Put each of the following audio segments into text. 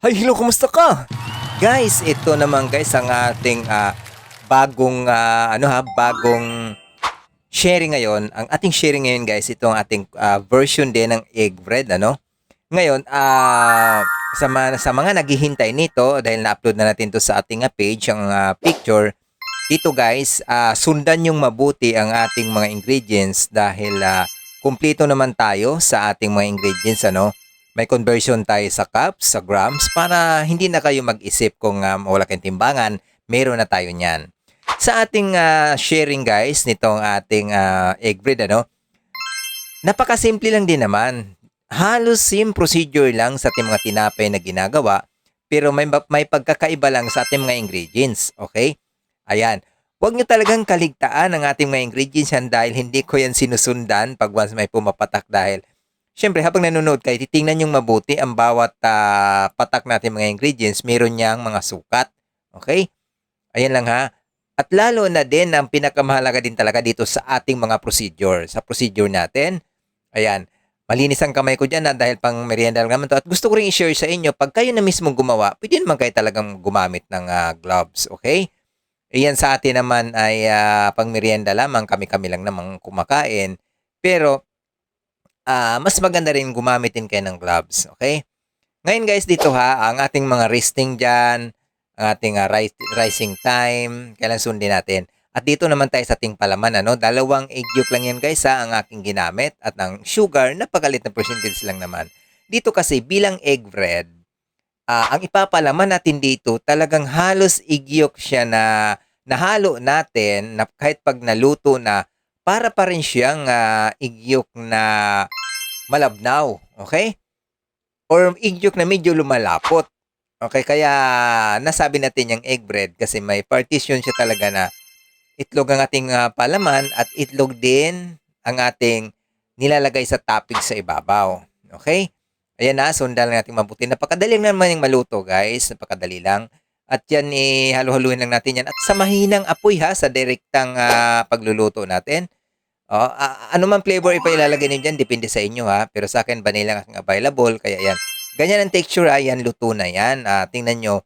Hi, hello, kumusta ka? Guys, ito naman guys ang ating ah, bagong ah, ano ha, bagong sharing ngayon. Ang ating sharing ngayon guys, ito ang ating ah, version din ng egg bread ano. Ngayon, ah sa, mga, sa mga naghihintay nito dahil na-upload na natin to sa ating ah, page ang ah, picture. Dito guys, ah, sundan yung mabuti ang ating mga ingredients dahil ah, kumpleto naman tayo sa ating mga ingredients ano may conversion tayo sa cups, sa grams, para hindi na kayo mag-isip kung um, wala kayong timbangan, meron na tayo niyan. Sa ating ah, sharing guys, nitong ating ah, egg bread, ano, napakasimple lang din naman. Halos same procedure lang sa ating mga tinapay na ginagawa, pero may, may pagkakaiba lang sa ating mga ingredients, okay? Ayan. Huwag nyo talagang kaligtaan ang ating mga ingredients yan dahil hindi ko yan sinusundan pag once may pumapatak dahil Siyempre, habang nanonood kayo, titingnan yung mabuti ang bawat ah, patak natin mga ingredients, meron niyang mga sukat. Okay? Ayan lang ha. At lalo na din, ang pinakamahalaga din talaga dito sa ating mga procedure. Sa procedure natin, ayan, malinis ang kamay ko dyan na dahil pang merienda lang naman to. At gusto ko rin i-share sa inyo, pag kayo na mismo gumawa, pwede naman kayo talagang gumamit ng ah, gloves. Okay? Ayan sa atin naman ay ah, pang merienda lamang, kami-kami lang namang kumakain. Pero, ah mas maganda rin gumamit din kayo ng gloves, okay? Ngayon guys, dito ha, ang ating mga resting dyan, ang ating ah, ri- rising time, kailan sundin natin. At dito naman tayo sa ating palaman, ano? Dalawang egg yolk lang yan guys ha, ang aking ginamit. At ang sugar, napakalit na percentage lang naman. Dito kasi, bilang egg bread, ah, ang ipapalaman natin dito, talagang halos egg yolk siya na nahalo natin, na kahit pag naluto na, para pa rin siyang egg yolk na malabnaw. Okay? Or egg yolk na medyo lumalapot. Okay, kaya nasabi natin yung egg bread kasi may partition siya talaga na itlog ang ating ah, palaman at itlog din ang ating nilalagay sa topping sa ibabaw. Okay? Ayan na, sundan lang natin mabuti. Napakadali lang naman yung maluto, guys. Napakadali lang. At yan, eh, halu-haluin lang natin yan. At sa mahinang apoy ha, sa direktang ah, pagluluto natin. Oh, a- ano man flavor ipa ilalagay niyo diyan, depende sa inyo ha. Pero sa akin vanilla ang available kaya yan. Ganyan ang texture ha, yan luto na yan. Ah, tingnan nyo.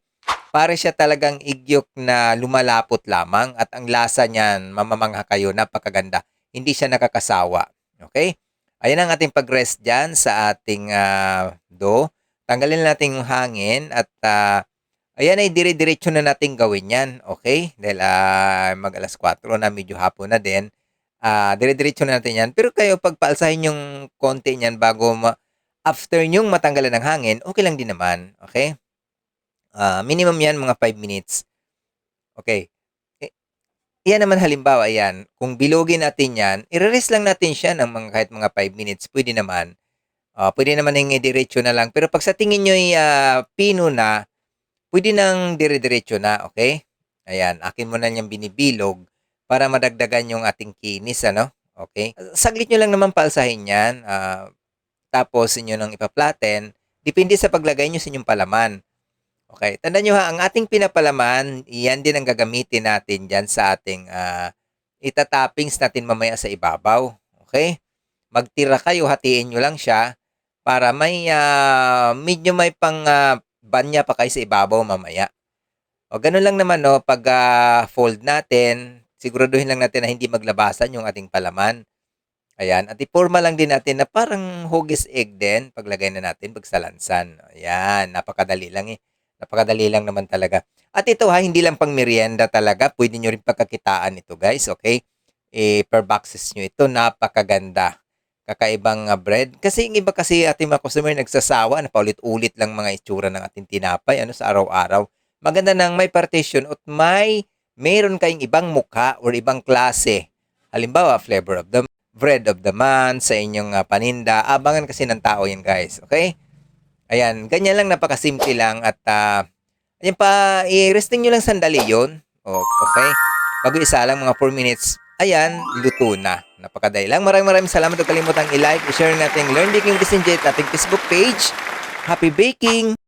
Pare siya talagang igyok na lumalapot lamang at ang lasa niyan, mamamangha kayo, napakaganda. Hindi siya nakakasawa. Okay? Ayan ang ating pag-rest dyan sa ating ah, dough. Tanggalin natin yung hangin at ah, ayan ay dire-diretso na natin gawin yan. Okay? Dahil ah, mag alas 4 na, medyo hapon na din ah dire-diretso na natin yan. Pero kayo, pagpaalsahin yung konti niyan bago ma- after nyong matanggalan ng hangin, okay lang din naman. Okay? Ah, minimum yan, mga 5 minutes. Okay. Eh, yan naman halimbawa, yan. Kung bilogin natin yan, i-rest lang natin siya ng mga, kahit mga 5 minutes. Pwede naman. Ah, pwede naman yung diretso na lang. Pero pag sa tingin nyo ay ah, pino na, pwede nang dire-diretso na. Okay? Ayan, akin mo na niyang binibilog para madagdagan yung ating kinis, ano? Okay? Saglit nyo lang naman paalsahin yan. ah, tapos inyo nang ipa-flatten. Depende sa paglagay nyo sa inyong palaman. Okay? Tandaan nyo ha, ang ating pinapalaman, yan din ang gagamitin natin dyan sa ating uh, itatoppings natin mamaya sa ibabaw. Okay? Magtira kayo, hatiin nyo lang siya para may ah, medyo may pang ah, banya pa kayo sa ibabaw mamaya. O ganun lang naman no, pag ah, fold natin, siguraduhin lang natin na hindi maglabasan yung ating palaman. Ayan, at iporma lang din natin na parang hugis egg din paglagay na natin pagsalansan. Ayan, napakadali lang eh. Napakadali lang naman talaga. At ito ha, hindi lang pang merienda talaga. Pwede nyo rin pagkakitaan ito guys, okay? Eh, per boxes nyo ito, napakaganda. Kakaibang ah, bread. Kasi yung iba kasi ating mga customer nagsasawa na paulit-ulit lang mga itsura ng ating tinapay ano, sa araw-araw. Maganda nang may partition at may meron kayong ibang mukha or ibang klase. Halimbawa, flavor of the bread of the month sa inyong ah, paninda. Abangan kasi ng tao yan guys. Okay? Ayan, ganyan lang napakasimple lang at uh, ayan pa, i-resting nyo lang sandali yon okay? Bago isa lang mga 4 minutes, ayan, luto na. Napakadali lang. Maraming maraming salamat. Huwag kalimutang i-like, i-share natin Learn Baking with Sinjet ating Facebook page. Happy baking!